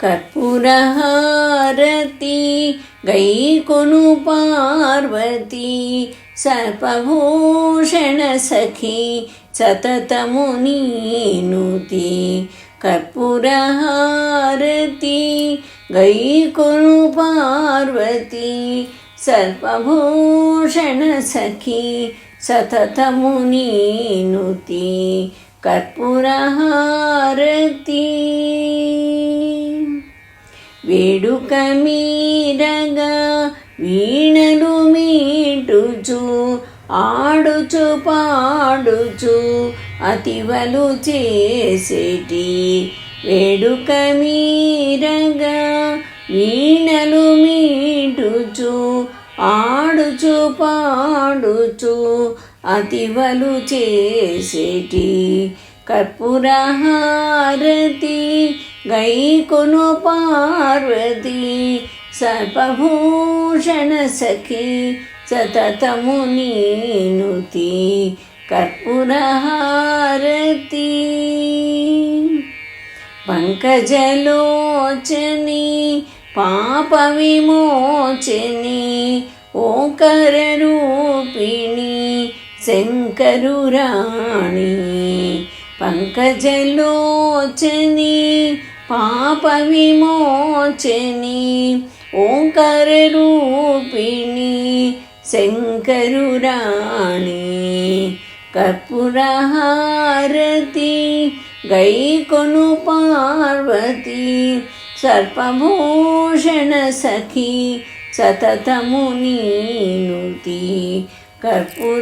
కర్పూరహారతి గైకొను పార్వతి సర్పభూషణ సఖి సతతము నీనుతి కర్పూరహారతి గైకొను పార్వతి సర్పభూషణ సఖి సతతము నీనుతి కర్పూరహారతి వేడుక మీరగా వీణలు మీటుచు ఆడుచు పాడుచు అతివలు చేసేటి వేడుక మీరగా వీణలు మీటుచు ఆడుచు పాడుచు అతివలు చేసేటి కర్పూరహారతి గైకొను పార్వతి సర్పభూషణ సఖి సతతము నీనుతి కర్పూరహారతి పంకజలోచని పాప విమోచని పాప విమోచని ఓంకర రూపిణి శంకరురాణి కర్పూరహారతి గైకొను పార్వతి సర్పభూషణ సఖి సతతము నీనుతి కర్పూరహారతి.